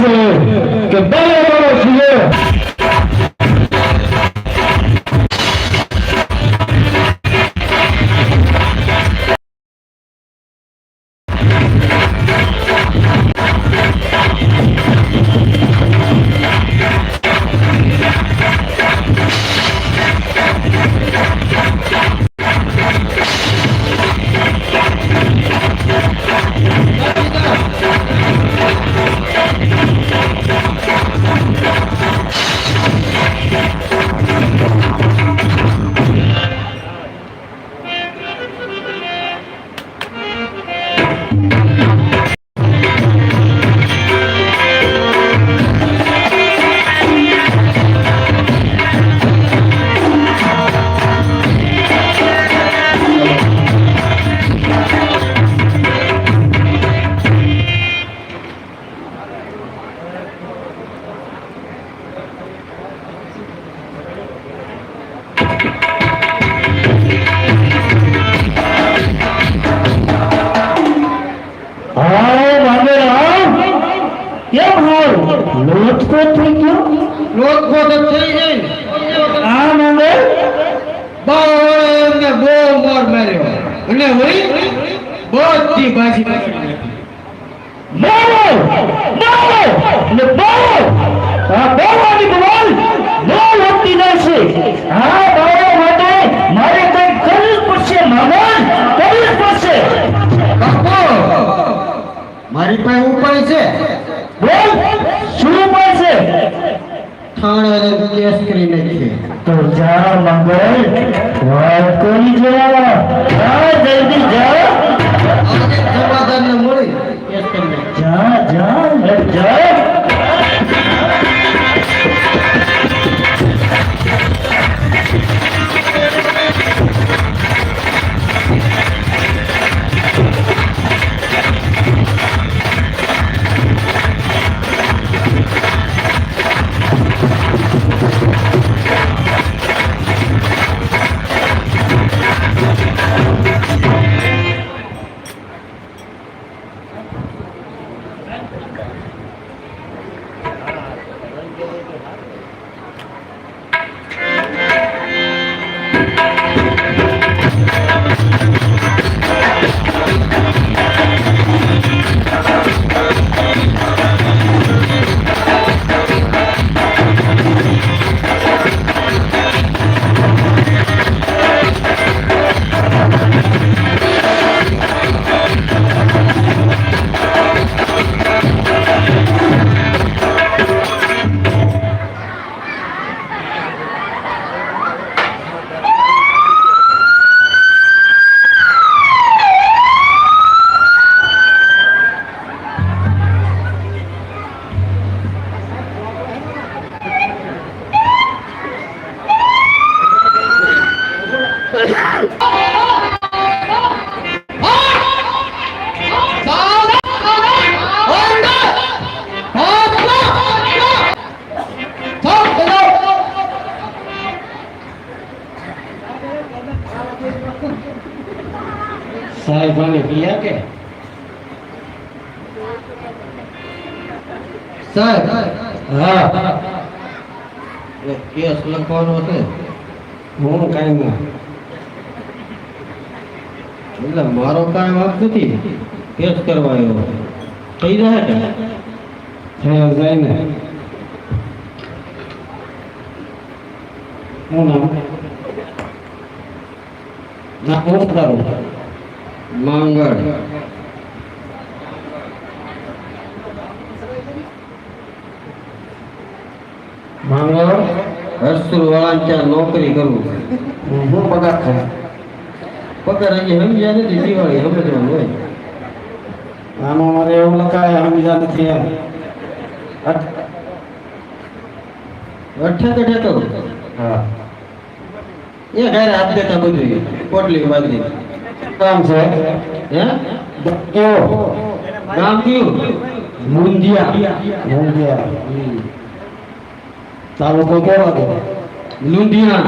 છે કે બરાબર છીએ લોકો તો થઈ જાય આ માંગે બહુ બહુ મોર માર્યો. અને વળી બધી બાજી મારો મારો ને બાવો આ બાવાની બવાલ બહુ હોતી નથી આ બાવા માટે મારે કંઈક કરવું પડશે મામા કરવું પડશે. બાપુ મારી પાસે ઉપાય છે. બોલ. થાણે કેસ કરી નાખીએ. તો જા મંગળ સાહેબ આને પીયા કે સાહેબ હા એ કેસ લખવાનો હતો હું કાંઈ ના એટલે મારો કાંઈ વાંક નથી. કેસ કરવા આવ્યો થઈ જાય ને થયા જાય ને. હું નામ? ના હું તારું? માંગળ નોકરી કરું. હું પગાર છે પગાર હજી સમજ્યા નથી દિવાળી સમજવાનું હોય. આમાં મારે એવું લખાય સમજા નથી એમ. અઠ્યાત અઠ્યાતો હા. એ ઘરે હાથ દેતા બધું પોટલી બાજરી કામ છે? હે? કેવો ગામ કયું? મુંદિયા મુંદિયા તાલુકો કેવો લુંધિયા